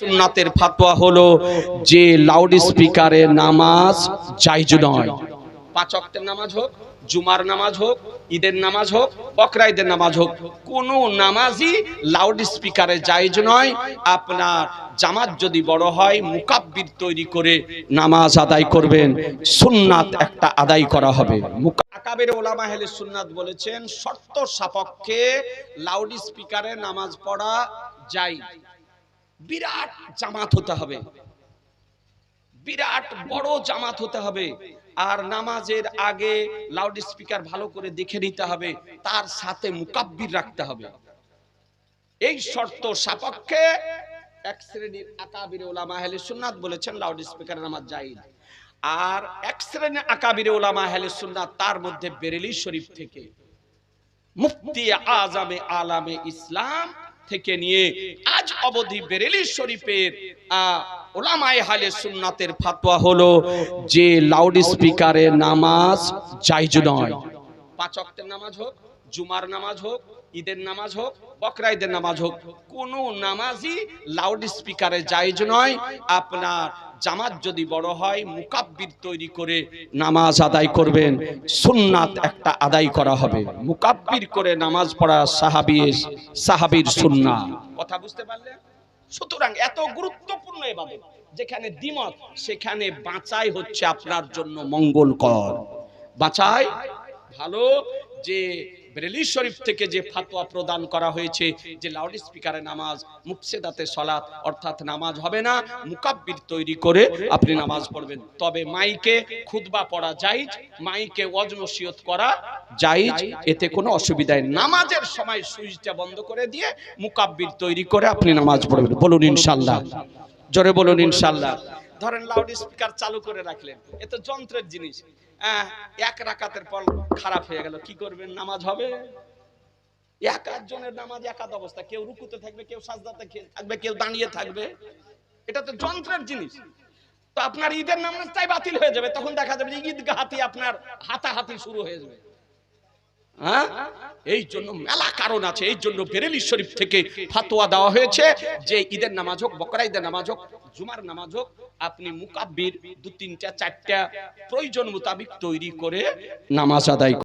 সুন্নাতের ফাতোয়া হলো যে লাউড স্পিকারে নামাজ জায়জ নয়। পাঁচ ওয়াক্তের নামাজ হোক, জুমার নামাজ হোক, ঈদের নামাজ হোক বকরা ঈদের নামাজ হোক, কোন নামাজই লাউড স্পিকারে জায়জ নয়। আপনার জামাত যদি বড় হয়, মুকাব্বির তৈরি করে নামাজ আদায় করবেন। সুন্নাত একটা আদায় করা হবে। আকাবের ওলামা হেলে সুন্নাত বলেছেন, শর্ত সাপেক্ষে লাউড স্পিকারে নামাজ পড়া যায় বিরাট জামাত হতে হবে। বিরাট বড় জামাত হতে হবে। আর নামাজের আগে লাউড স্পিকার ভালো করে দেখে নিতে হবে। তার সাথে মুকাব্বির রাখতে হবে। এই শর্ত সাপেক্ষে এক শ্রেণির আকাবিরে ওলামা আহলে সুন্নাত বলেছেন লাউড স্পিকারে নামাজ জায়েজ। আর এক শ্রেণির আকাবিরে ওলামা আহলে সুন্নাত তার মধ্যে বেরেলি শরীফ থেকে মুফতি আজামে আলামে ইসলাম থেকে নিয়ে আজ অবধি বেরেলি শরীফের ওলামায়ে হালে সুন্নাতের ফাতোয়া হলো যে লাউড স্পিকারে নামাজ জায়জ নয়। পাঁচ ওয়াক্তের নামাজ হোক, জুমার নামাজ হোক, ঈদের নামাজ হোক বকরা ঈদের নামাজ হোক, কোন নামাজই লাউড স্পিকারে জায়জ নয়। আপনার জামাত যদি বড় হয়, মুকাব্বির তৈরি করে নামাজ আদায় করবেন। সুন্নাত একটা আদায় করা হবে। মুকাব্বির করে নামাজ পড়া সাহাবি সাহাবির সুন্না কথা বুঝতে পারলেন? সুতরাং এত গুরুত্বপূর্ণ এভাবে যেখানে দ্বিমত, সেখানে বাঁচাই হচ্ছে আপনার জন্য মঙ্গলকর। বাঁচাই ভালো যে বেরেলি শরীফ থেকে যে ফাতোয়া প্রদান করা হয়েছে যে লাউড স্পিকারে নামাজ, মুফসেদাতে সলাত অর্থাৎ নামাজ হবে না, মুকাব্বির তৈরি করে আপনি নামাজ পড়বেন। তবে মাইকে খুতবা পড়া জায়েজ মাইকে ওয়াজ নসিহত করা জায়েজ এতে কোনো অসুবিধা নেই। নামাজের সময় সুইচটা বন্ধ করে দিয়ে মুকাব্বির তৈরি করে আপনি নামাজ পড়বেন। বলুন ইনশাআল্লাহ জোরে বলুন ইনশাআল্লাহ ধরেন লাউড স্পিকার চালু করে রাখলেন। এ তো যন্ত্রের জিনিস। এক রাকাতের পর খারাপ হয়ে গেল। কি করবেন? নামাজ হবে? এক একজনের নামাজ একাদ অবস্থা। কেউ রুকুতে থাকবে, কেউ সাজদাতে থাকবে, কেউ দাঁড়িয়ে থাকবে। এটা তো যন্ত্রের জিনিস। তো আপনার ঈদের নামাজটাই বাতিল হয়ে যাবে। তখন দেখা যাবে যে ঈদগাহাতি আপনার হাতাহাতি শুরু হয়ে যাবে। হ্যাঁ? এই জন্য মেলা কারণ আছে, এই জন্য বেরেলি শরীফ থেকে ফাতোয়া দেওয়া হয়েছে যে ঈদের নামাজ হোক বকরা ঈদের নামাজ হোক, জুমার নামাজ হোক, আপনি মুকাব্বির দু তিনটা চারটা প্রয়োজন মোতাবিক তৈরি করে নামাজ আদায়